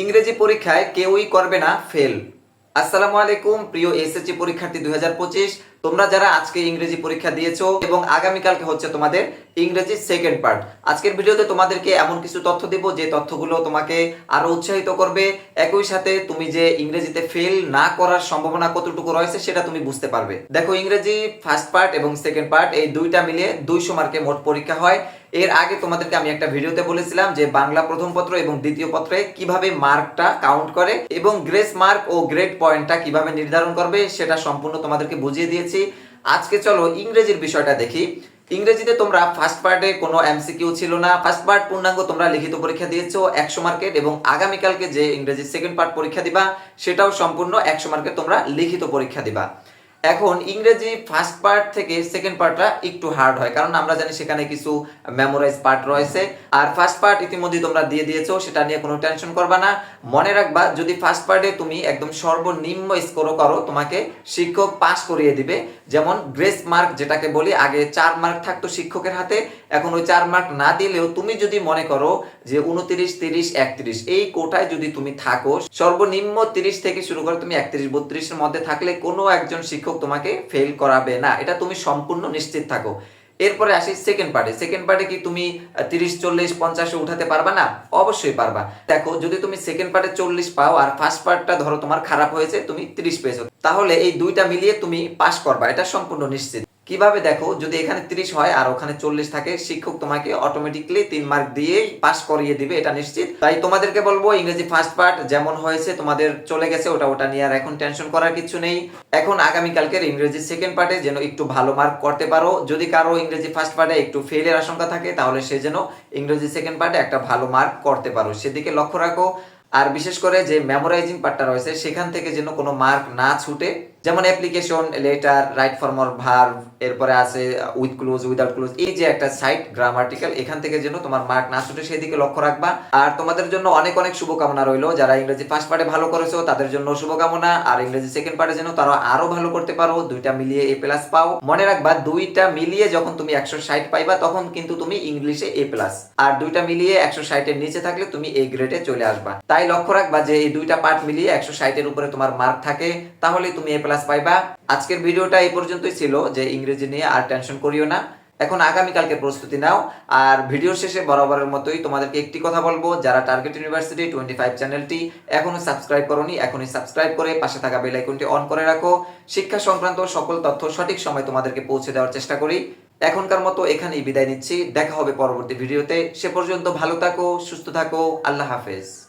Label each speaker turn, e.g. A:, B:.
A: ইংরেজি পরীক্ষায় কেউই করবে না ফেল আসসালামু আলাইকুম, প্রিয় এসএসসি পরীক্ষার্থী দুই হাজার পঁচিশ। তোমরা যারা আজকে ইংরেজি পরীক্ষা দিয়েছ এবং আগামীকালকে হচ্ছে তোমাদের ইংরেজি সেকেন্ড পার্ট আজকের ভিডিওতে তোমাদেরকে এমন কিছু তথ্য দিব, যে তথ্যগুলো তোমাকে আরও উৎসাহিত করবে। একই সাথে তুমি যে ইংরেজিতে ফেল না করার সম্ভাবনা কতটুকু রয়েছে, সেটা তুমি বুঝতে পারবে। দেখো, ইংরেজি ফার্স্ট পার্ট এবং সেকেন্ড পার্ট এই দুইটা মিলিয়ে দুইশো মার্কে মোট পরীক্ষা হয়। এর আগে তোমাদেরকে আমি একটা ভিডিওতে বলেছিলাম যে বাংলা প্রথম পত্র এবং দ্বিতীয় পত্রে কীভাবে মার্কটা কাউন্ট করে এবং গ্রেস মার্ক ও গ্রেড পয়েন্টটা কীভাবে নির্ধারণ করবে সেটা সম্পূর্ণ তোমাদেরকে বুঝিয়ে দিয়েছি। আজকে চলো ইংরেজির বিষয়টা দেখি। ইংরেজিতে তোমরা ফার্স্ট পার্টে কোনো এমসিকিউ ছিল না। ফার্স্ট পার্ট পূর্ণাঙ্গ তোমরা লিখিত পরীক্ষা দিয়েছ একশো মার্কেট এবং আগামীকালকে যে ইংরেজি সেকেন্ড পার্ট পরীক্ষা দিবা, সেটাও সম্পূর্ণ একশো মার্কেট তোমরা লিখিত পরীক্ষা দিবা। এখন ইংরেজি ফার্স্ট পার্ট থেকে সেকেন্ড পার্টটা একটু হার্ড হয়, কারণ আমরা জানি সেখানে কিছু মেমোরাইজ পার্ট রয়েছে। আর ফার্স্ট পার্ট ইতিমধ্যে তোমরা দিয়ে দিয়েছ, সেটা নিয়ে কোনো টেনশন করবা না। মনে রাখবা, যদি ফার্স্ট পার্টে তুমি একদম সর্বনিম্ন স্কোরও করো, তোমাকে শিক্ষক পাস করিয়ে দিবে। যেমন গ্রেস মার্ক যেটাকে বলি, আগে চার মার্ক থাকতো শিক্ষকের হাতে, এখন ওই চার মার্ক না দিলেও তুমি যদি মনে করো যে উনত্রিশ, তিরিশ, একত্রিশ, এই কোটায় যদি তুমি থাকো, সর্বনিম্ন তিরিশ থেকে শুরু করে তুমি একত্রিশ, বত্রিশের মধ্যে থাকলে কোনো একজন শিক্ষক তোমাকে ফেল করাবে না। এটা তুমি সম্পূর্ণ নিশ্চিত থাকো। এরপরে আসি সেকেন্ড পার্টে সেকেন্ড পার্টে কি তুমি তিরিশ, চল্লিশ, পঞ্চাশে উঠাতে পারবা না? অবশ্যই পারবা। দেখো, যদি তুমি সেকেন্ড পার্টে চল্লিশ পাও আর ফার্স্ট পার্টটা ধরো তোমার খারাপ হয়েছে, তুমি তিরিশ পেয়েছ। তাহলে এই দুইটা মিলিয়ে তুমি পাস করবা। এটা সম্পূর্ণ নিশ্চিত। কীভাবে দেখো, যদি এখানে 30 হয় আর ওখানে চল্লিশ থাকে, শিক্ষক তোমাকে অটোমেটিকলি তিন মার্ক দিয়েই পাস করিয়ে দিবে, এটা নিশ্চিত। তাই তোমাদেরকে বলব, ইংরেজি ফার্স্ট পার্ট যেমন হয়েছে, তোমাদের চলে গেছে, ওটা ওটা নিয়ে আর এখন টেনশন করার কিছু নেই। এখন আগামী কালকের ইংরেজি সেকেন্ড পার্টে যেন একটু ভালো মার্ক করতে পারো। যদি কারও ইংরেজি ফার্স্ট পার্টে একটু ফেলের আশঙ্কা থাকে, তাহলে সে যেন ইংরেজি সেকেন্ড পার্টে একটা ভালো মার্ক করতে পারো। সেদিকে লক্ষ্য রাখো। আর বিশেষ করে যে মেমোরাইজিং পার্টটা রয়েছে, সেখান থেকে যেন কোনো মার্ক না ছুটে যেমন application letter right form of verb এরপরে আছে উইথ ক্লোজ উইদাউট ক্লোজ এই যে একটা সাইট গ্রামাটিক্যাল এখান থেকে যেন তোমার মার্ক না ছুটে, সেদিকে লক্ষ্য রাখবা। আর তোমাদের জন্য অনেক অনেক শুভকামনা রইল। যারা ইংরেজি ফার্স্ট পার্টে ভালো করেছ, তাদের জন্য শুভকামনা। আর ইংরেজি সেকেন্ড পার্টে যেন তারা আরও ভালো করতে পারো, দুইটা মিলিয়ে এ প্লাস পাও। মনে রাখবা, দুইটা মিলিয়ে যখন তুমি একশো ষাট পাইবা, তখন কিন্তু তুমি ইংলিশে এ প্লাস আর দুইটা মিলিয়ে একশো ষাটের নিচে থাকলে তুমি এ গ্রেডে চলে আসবা। তাই লক্ষ্য রাখবা যে এই দুইটা পার্ট মিলিয়ে একশো ষাটের উপরে তোমার মার্ক থাকে। তাহলে তুমি এ প্লাস পাইবা। আজকের ভিডিওটা এই পর্যন্তই ছিল যে ইংরেজি নিয়ে আর টেনশন করিও না। এখন আগামীকালকে প্রস্তুতি নাও। আর ভিডিওর শেষে বরাবরের মতোই তোমাদেরকে একটি কথা বলব। যারা টার্গেট ইউনিভার্সিটি টোয়েন্টি ফাইভ চ্যানেলটি এখনও সাবস্ক্রাইব করোনি, এখনই সাবস্ক্রাইব করে পাশে থাকা বেল আইকনটি অন করে রাখো। শিক্ষা সংক্রান্ত সকল তথ্য সঠিক সময় তোমাদেরকে পৌঁছে দেওয়ার চেষ্টা করি। এখনকার মতো এখানেই বিদায় নিচ্ছি। দেখা হবে পরবর্তী ভিডিওতে। সে পর্যন্ত ভালো থাকো, সুস্থ থাকো। আল্লাহ হাফেজ।